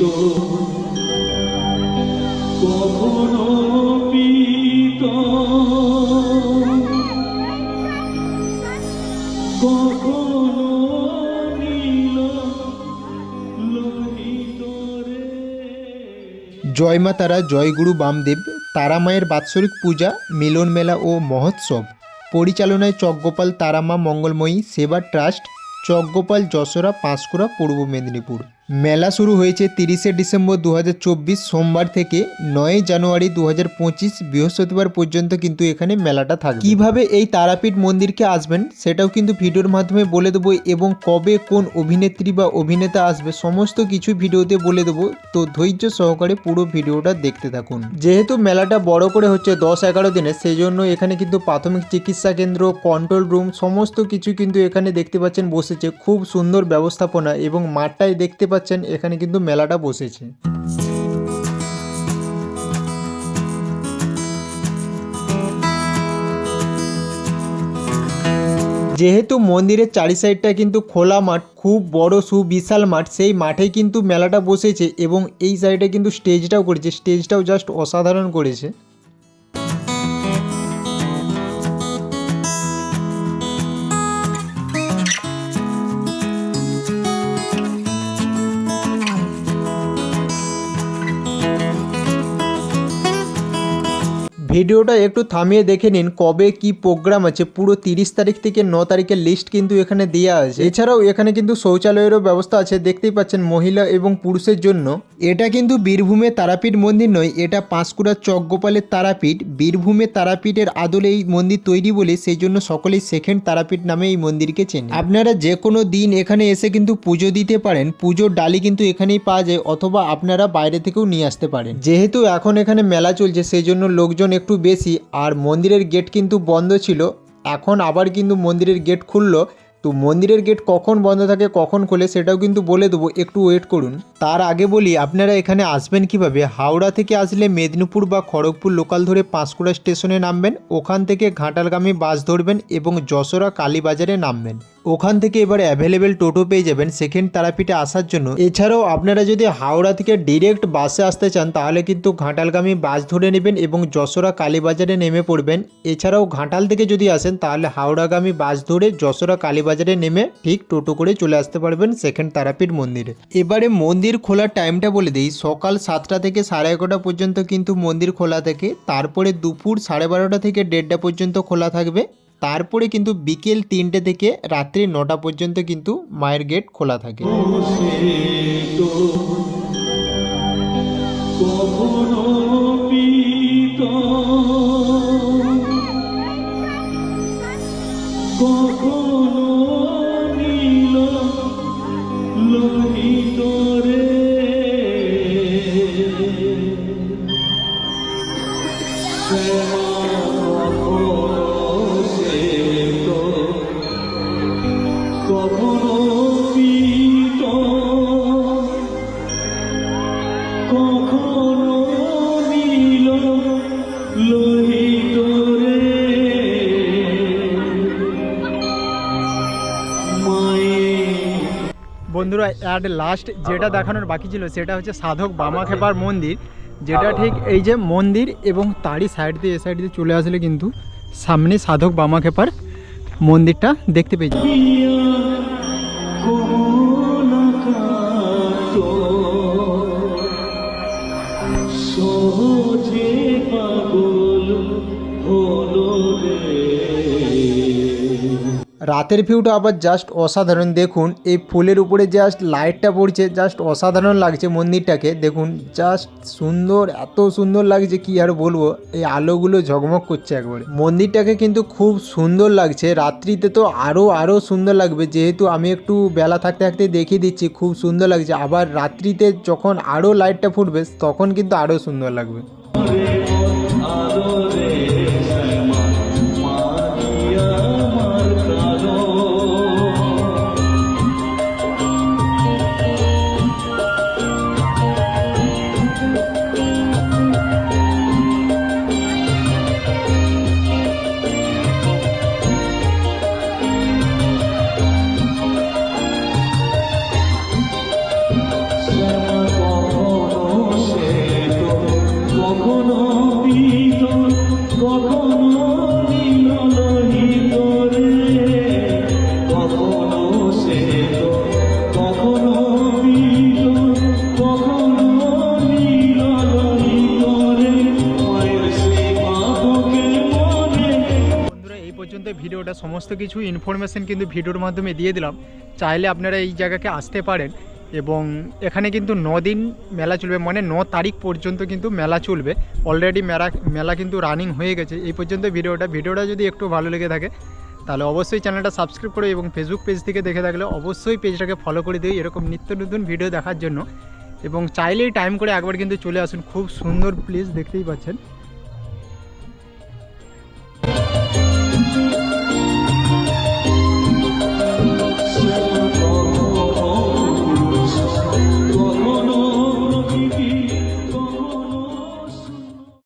তো কখনো পিত কখনো নীল জয় মা তারা, জয় গুরু বামদেব। তারা মায়ের বাৎসরিক পূজা, মিলন মেলা ও মহোৎসব। পরিচালনায় চকগোপাল তারামা মঙ্গলময়ী সেবা ট্রাস্ট, চকগোপাল যশোরা পাঁশকুড়া পূর্ব মেদিনীপুর। মেলা শুরু হয়েছে তিরিশে ডিসেম্বর দু হাজার চব্বিশ সোমবার থেকে নয় জানুয়ারি দু হাজার পঁচিশ বৃহস্পতিবার পর্যন্ত কিন্তু এখানে মেলাটা থাকবে। কীভাবে এই তারাপীঠ মন্দিরকে আসবেন সেটাও কিন্তু ভিডিওর মাধ্যমে বলে দেবো এবং কবে কোন অভিনেত্রী বা অভিনেতা আসবে সমস্ত কিছু ভিডিওতে বলে দেবো। তো ধৈর্য সহকারে পুরো ভিডিওটা দেখতে থাকুন। যেহেতু মেলাটা বড় করে হচ্ছে দশ এগারো দিনে সেই জন্য এখানে কিন্তু প্রাথমিক চিকিৎসা কেন্দ্র কন্ট্রোল রুম সমস্ত কিছু কিন্তু এখানে দেখতে পাচ্ছেন বসেছে। খুব সুন্দর ব্যবস্থাপনা এবং মাঠটাই দেখতে পাচ্ছেন, এখানে কিন্তু মেলাটা বসেছে। যেহেতু মন্দিরের চারি সাইডটা কিন্তু খোলা মাঠ, খুব বড় সুবিশাল মাঠ, সেই মাঠে কিন্তু মেলাটা বসেছে এবং এই সাইডে কিন্তু স্টেজটাও করেছে। স্টেজটাও জাস্ট অসাধারণ করেছে। ভিডিওটা একটু থামিয়ে দেখে নিন কবে কি প্রোগ্রাম আছে। পুরো তিরিশ তারিখ থেকে ন তারিখের লিস্ট কিন্তু এখানে দেওয়া আছে। এছাড়াও এখানে কিন্তু শৌচালয়েরও ব্যবস্থা আছে। দেখতেই পাচ্ছেন মহিলা এবং পুরুষের জন্য। এটা কিন্তু বীরভূমে তারাপীঠ মন্দির নয়, এটা পাঁশকুড়া চকগোপালের তারাপীঠ। বীরভূমে তারাপীঠের আদলে এই মন্দির তৈরি বলে সেই জন্য সকলেই সেকেন্ড তারাপীঠ নামে এই মন্দিরকে চেনে। আপনারা যে কোনো দিন এখানে এসে কিন্তু পুজো দিতে পারেন। পুজোর ডালি কিন্তু এখানেই পাওয়া যায়, অথবা আপনারা বাইরে থেকেও নিয়ে আসতে পারেন। যেহেতু এখন এখানে মেলা চলছে সেই জন্য লোকজন একটু বেশি আর মন্দিরের গেট কিন্তু বন্ধ ছিল। এখন আবার কিন্তু মন্দিরের গেট খুললো। তো মন্দিরের গেট কখন বন্ধ থাকে, কখন খোলে সেটাও কিন্তু বলে দেবো। একটু ওয়েট করুন। তার আগে বলি, আপনারা এখানে আসবেন কীভাবে? হাওড়া থেকে আসলে মেদিনীপুর বা খড়গপুর লোকাল ধরে পাঁশকুড়া স্টেশনে নামবেন। ওখান থেকে ঘাটালগামী বাস ধরবেন এবং যশোরা কালীবাজারে নামবেন। ওখান থেকে এবার অ্যাভেলেবেল টোটো পেয়ে যাবেন সেকেন্ড তারাপীঠে আসার জন্য। এছাড়াও আপনারা যদি হাওড়া থেকে ডিরেক্ট বাসে আসতে চান, তাহলে কিন্তু ঘাটালগামী বাস ধরে নেবেন এবং যশোরা কালীবাজারে নেমে পড়বেন। এছাড়াও ঘাটাল থেকে যদি আসেন, তাহলে হাওড়াগামী বাস ধরে যশোরা কালীবাজারে নেমে ঠিক টোটো করে চলে আসতে পারবেন সেকেন্ড তারাপীঠ মন্দিরে। এবারে মন্দির খোলার টাইমটা বলে দিই, সকাল সাতটা থেকে সাড়ে এগারোটা পর্যন্ত কিন্তু মন্দির খোলা থাকে, তারপরে দুপুর সাড়ে বারোটা থেকে দেড়টা পর্যন্ত খোলা থাকবে, তারপরে কিন্তু বিকেল তিনটে থেকে রাত্রি নটা পর্যন্ত কিন্তু মায়ের গেট খোলা থাকে। বন্ধুরা অ্যাড লাস্ট যেটা দেখানোর বাকি ছিল সেটা হচ্ছে সাধক বামাখেপার মন্দির, যেটা ঠিক এই যে মন্দির এবং তারই সাইড দিয়ে এ সাইড দিয়ে চলে আসলে কিন্তু সামনে সাধক বামাখেপার মন্দিরটা দেখতে পেয়ে রাতের ভিউটা আবার জাস্ট অসাধারণ। দেখুন, এই ফুলের উপরে জাস্ট লাইটটা পড়ছে জাস্ট অসাধারণ লাগছে মন্দিরটাকে। দেখুন জাস্ট সুন্দর, এত সুন্দর লাগছে, কি আর বলব? এই আলোগুলো ঝকমক করছে একবারে। মন্দিরটাকে কিন্তু খুব সুন্দর লাগছে। রাত্রিতে তো আরও আরও সুন্দর লাগবে। যেহেতু আমি একটু বেলা থাকতে থাকতে দেখিয়ে দিচ্ছি, খুব সুন্দর লাগছে। আবার রাত্রিতে যখন আরও লাইটটা ফুটবে, তখন কিন্তু আরও সুন্দর লাগবে। সমস্ত কিছু ইনফরমেশন কিন্তু ভিডিওর মাধ্যমে দিয়ে দিলাম। চাইলে আপনারা এই জায়গাকে আসতে পারেন এবং এখানে কিন্তু দিন মেলা চলবে মানে ন তারিখ পর্যন্ত কিন্তু মেলা চলবে। অলরেডি মেলা মেলা কিন্তু রানিং হয়ে গেছে। এই পর্যন্ত ভিডিওটা ভিডিওটা যদি একটু ভালো লেগে থাকে, তাহলে অবশ্যই চ্যানেলটা সাবস্ক্রাইব করো এবং ফেসবুক পেজ থেকে দেখে থাকলে অবশ্যই পেজটাকে ফলো করে দিও এরকম নিত্য নতুন ভিডিও দেখার জন্য। এবং চাইলেই টাইম করে একবার কিন্তু চলে আসুন। খুব সুন্দর প্লেস দেখতেই পাচ্ছেন।